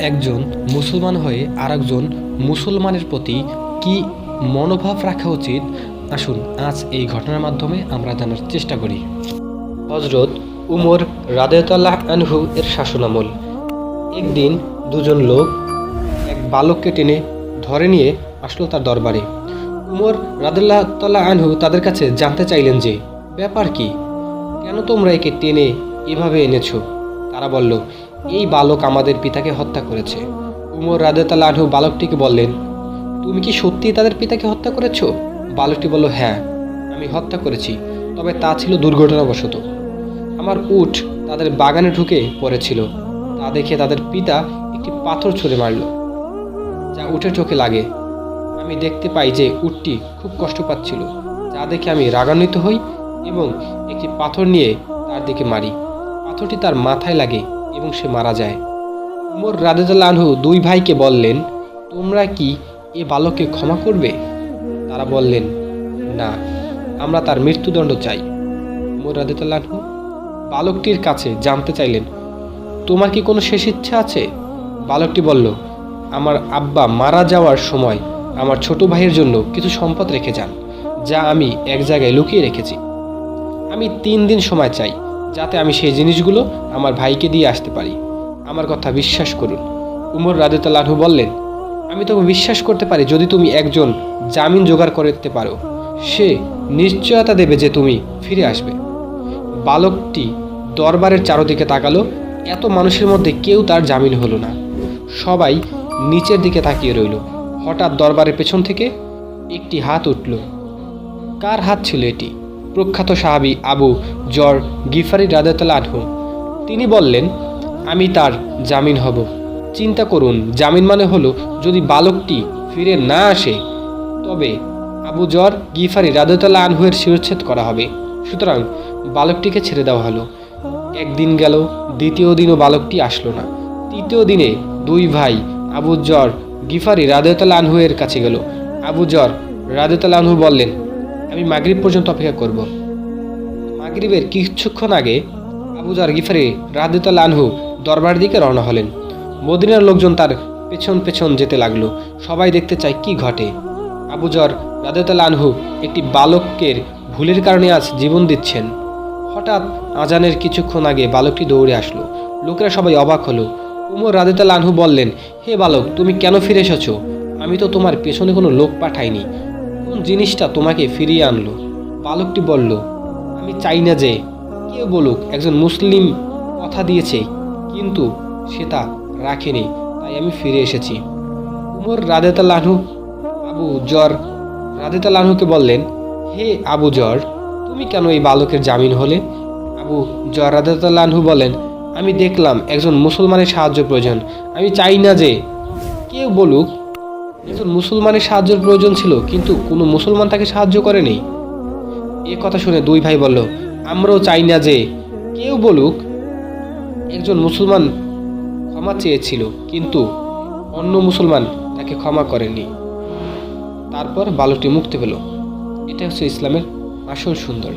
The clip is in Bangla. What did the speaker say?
একজন মুসলমান হয়ে আরেকজন মুসলমানের প্রতি কি মনোভাব রাখা উচিত? আসুন, আজ এই ঘটনার মাধ্যমে আমরা জানার চেষ্টা করি। হজরত উমর রাদেতাল্লাহ আনহু এর শাসনামল। একদিন দুজন লোক এক বালককে টেনে ধরে নিয়ে আসলো তার দরবারে। উমর রাদুল্লাহ তাল্লাহ আনহু তাদের কাছে জানতে চাইলেন যে, ব্যাপার কি? কেন তোমরা একে টেনে এভাবে এনেছো? তারা বলল এই বালক আমাদের পিতাকে হত্যা করেছে। উমর রাদেতাল্লাহ আনহু বালকটিকে বললেন, তুমি কি সত্যিই তাদের পিতাকে হত্যা করেছ? বালকটি বলল হ্যাঁ আমি হত্যা করেছি, তবে তা ছিল দুর্ঘটনাবশত। আমার উট তাদের বাগানে ঢুকে পড়েছিল। তা দেখে তাদের পিতা একটি পাথর ছুঁড়ে মারল, যা উঠে চোখে লাগে। আমি দেখতে পাই যে উটটি খুব কষ্ট পাচ্ছিল, যা দেখে আমি রাগান্বিত হই এবং একটি পাথর নিয়ে তার দিকে মারি। পাথরটি তার মাথায় লাগে এবং সে মারা যায়। উমর রাদেদুল্লাহ আনহু দুই ভাইকে বললেন, তোমরা কি এ বালককে ক্ষমা করবে? তারা বললেন, না, আমরা তার মৃত্যুদণ্ড চাই। উমর রাদেদুল্লাহ আনহু বালকটির কাছে জানতে চাইলেন, তোমার কি কোনো শেষ ইচ্ছা আছে? বালকটি বলল, আমার আব্বা মারা যাওয়ার সময় আমার ছোট ভাইয়ের জন্য কিছু সম্পদ রেখে যান, যা আমি এক জায়গায় লুকিয়ে রেখেছি। আমি তিন দিন সময় চাই যাতে আমি সেই জিনিসগুলো আমার ভাইকে দিয়ে আসতে পারি। আমার কথা বিশ্বাস করুন। উমর রাজতালাহু বললেন, আমি তবু বিশ্বাস করতে পারি যদি তুমি একজন জামিন জোগাড় করতে পারো। সে নিশ্চয়তা দেবে যে তুমি ফিরে আসবে। বালকটি দরবারের চারদিকে তাকালো। এত মানুষের মধ্যে কেউ তার জামিন হলো না। সবাই নিচের দিকে তাকিয়ে রইল। হঠাৎ দরবারের পেছন থেকে একটি হাত উঠল। কার হাত ছিল এটি? প্রখ্যাত সাহাবি আবু জর গিফারি রাদাতাল আনহু। তিনি বললেন, আমি তার জামিন হব। চিন্তা করুন, জামিন মানে হলো যদি বালকটি ফিরে না আসে, তবে আবু জর গিফারি রাদতাল্লাহ আনহুয়ের শিরচ্ছেদ করা হবে। সুতরাং বালকটিকে ছেড়ে দেওয়া হলো। একদিন গেল, দ্বিতীয় দিনও বালকটি আসলো না। তৃতীয় দিনে দুই ভাই আবু জর গিফারি রাদতাল্লাহ আনহুয়ের কাছে গেল। আবু জর রাদতাল্লাহ আনহু বললেন, আমি মাগরিব পর্যন্ত অপেক্ষা করব। মাগরিবের কিছুক্ষণ আগে আবু জর গিফারি রাদতাল্লাহ আনহু দরবার দিকে রওনা হলেন। মদিনার লোকজন তার পেছন পেছন যেতে লাগল। সবাই দেখতে চায়, কি ঘটে? আবুজর রাদেতাল আনহু একটি বালকের ভুলের কারণে আজ জীবন দিচ্ছেন। হঠাৎ আজানের কিছুক্ষণ আগে বালকটি দৌড়ে আসলো। লোকেরা সবাই অবাক হলো। উমর রাদেতাল আনহু বললেন, হে বালক, তুমি কেন ফিরে এসেছ? আমি তো তোমার পেছনে কোনো লোক পাঠাইনি। কোন জিনিসটা তোমাকে ফিরিয়ে আনলো? বালকটি বলল আমি চাই না যে কেউ বলুক একজন মুসলিম কথা দিয়েছে, কিন্তু সে তা রাখেনি, তাই আমি ফিরে এসেছি। উমর রাদেতাল্লাহু আবু জর রাদেতাল্লাহুকে বললেন, হে আবু জর, তুমি কেন এই বালকের জামিন হলে? আবু জর রাদেতাল্লাহু বলেন আমি দেখলাম একজন মুসলমানের সাহায্য প্রয়োজন। আমি চাই না যে কেউ বলুক, একজন মুসলমানের সাহায্যের প্রয়োজন ছিল, কিন্তু কোনো মুসলমান তাকে সাহায্য করেনি। এ কথা শুনে দুই ভাই বলল, আমরাও চাই না যে কেউ বলুক, একজন মুসলমান ক্ষমা চেয়েছিল, কিন্তু অন্য মুসলমান তাকে ক্ষমা করেনি। তারপর বালুটি মুক্তি পেল। এটা হচ্ছে ইসলামের আসল সুন্দর।